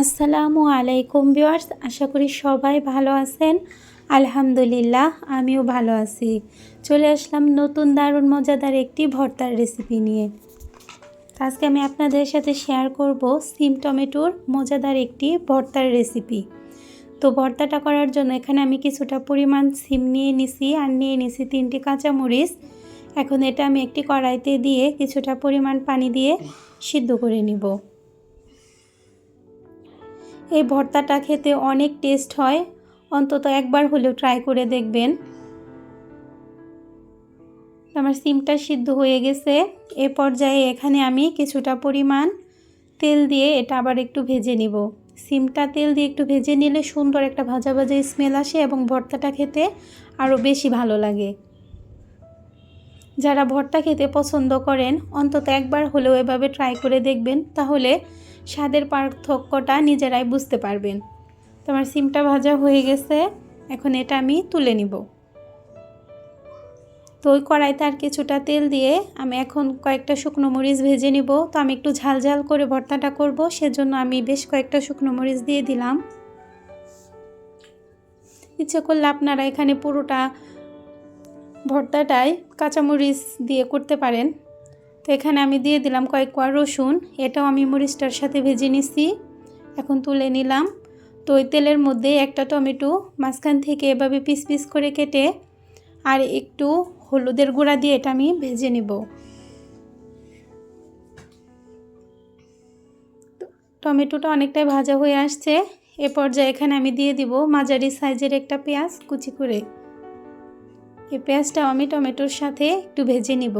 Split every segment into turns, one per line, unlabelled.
আসসালামু আলাইকুম ভিউয়ার্স, আশা করি সবাই ভালো আছেন। আলহামদুলিল্লাহ, আমিও ভালো আছি। চলে আসলাম নতুন দারুণ মজাদার একটি ভর্তার রেসিপি নিয়ে। আজকে আমি আপনাদের সাথে শেয়ার করব সিম টমেটোর মজাদার একটি ভর্তার রেসিপি তো ভর্তাটা করার জন্য এখানে আমি কিছুটা পরিমাণ সিম নিয়ে নিছি আর নিয়ে নিছি তিনটি কাঁচামরিচ। এখন এটা আমি একটি কড়াইতে দিয়ে কিছুটা পরিমাণ পানি দিয়ে সিদ্ধ করে নিব। এই ভর্তাটা খেতে অনেক টেস্ট হয়। অন্তত একবার হলেও ট্রাই করে দেখবেন। আমার সিমটা সিদ্ধ হয়ে গেছে। এ পর্যায়ে এখানে আমি কিছুটা পরিমাণ তেল দিয়ে এটা আবার একটু ভেজে নিব। সিমটা তেল দিয়ে একটু ভেজে নিলে সুন্দর একটা ভাজা ভাজা স্মেল আসে এবং ভর্তাটা খেতে আরও বেশি ভালো লাগে। যারা ভর্তা খেতে পছন্দ করেন, অন্তত একবার হলেও এভাবে ট্রাই করে দেখবেন। তাহলে স্বাদের পার্থক্যটা নিজেরাই বুঝতে পারবেন। তোমার সিমটা ভাজা হয়ে গেছে, এখন এটা আমি তুলে নিব। তো ওই কড়াইতে আর কিছুটা তেল দিয়ে আমি এখন কয়েকটা শুকনো মরিচ ভেজে নিব। তো আমি একটু ঝাল ঝাল করে ভর্তাটা করব, সেজন্য আমি বেশ কয়েকটা শুকনো মরিচ দিয়ে দিলাম। ইচ্ছে করলে আপনারা এখানে পুরোটা ভর্তাটাই কাঁচামরিচ দিয়ে করতে পারেন। তো এখানে আমি দিয়ে দিলাম কয়েক কোয়া রসুন, এটাও আমি মরিচটার সাথে ভেজে নিছি। এখন তুলে নিলাম। তো ওই তেলের মধ্যে একটা টমেটো মাঝখান থেকে এভাবে পিস পিস করে কেটে আর একটু হলুদের গুঁড়া দিয়ে এটা আমি ভেজে নিব। টমেটোটা অনেকটাই ভাজা হয়ে আসছে। এ পর্যায়ে এখানে আমি দিয়ে দিব মাঝারি সাইজের একটা পেঁয়াজ কুচি করে। এই পেঁয়াজটাও আমি টমেটোর সাথে একটু ভেজে নিব।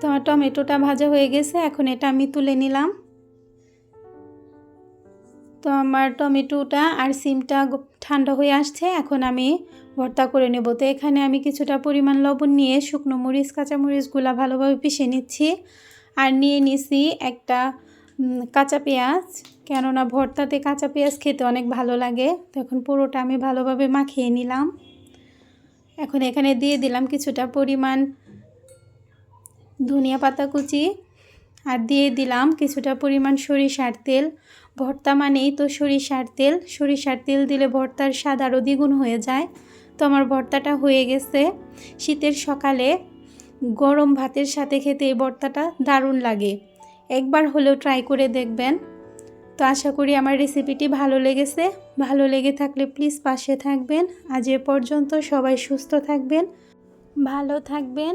তো টমেটোটা ভাজা হয়ে গেছে, এখন এটা আমি তুলে নিলাম। তো আমার টমেটোটা আর সিমটা ঠান্ডা হয়ে আসছে, এখন আমি ভর্তা করে নেব। তো এখানে আমি কিছুটা পরিমাণ লবণ নিয়ে শুকনো মরিচ, কাঁচা মরিচগুলো ভালোভাবে পিষে নিচ্ছি। আর নিয়ে নিছি একটা কাঁচা পেঁয়াজ, কেননা ভর্তাতে কাঁচা পেঁয়াজ খেতে অনেক ভালো লাগে। তো এখন পুরোটা আমি ভালোভাবে মাখিয়ে নিলাম। এখন এখানে দিয়ে দিলাম কিছুটা পরিমাণ ধনিয়া পাতা কুচি আর দিয়ে দিলাম কিছুটা পরিমাণ সরিষার তেল। ভর্তা মানেই তো সরিষার তেল। সরিষার তেল দিলে ভর্তার স্বাদ আরও দ্বিগুণ হয়ে যায়। তো আমার ভর্তাটা হয়ে গেছে। শীতের সকালে গরম ভাতের সাথে খেতে এই ভর্তাটা দারুণ লাগে। একবার হলেও ট্রাই করে দেখবেন। তো আশা করি আমার রেসিপিটি ভালো লেগেছে। ভালো লেগে থাকলে প্লিজ পাশে থাকবেন। আজ এ পর্যন্ত সবাই সুস্থ থাকবেন, ভালো থাকবেন।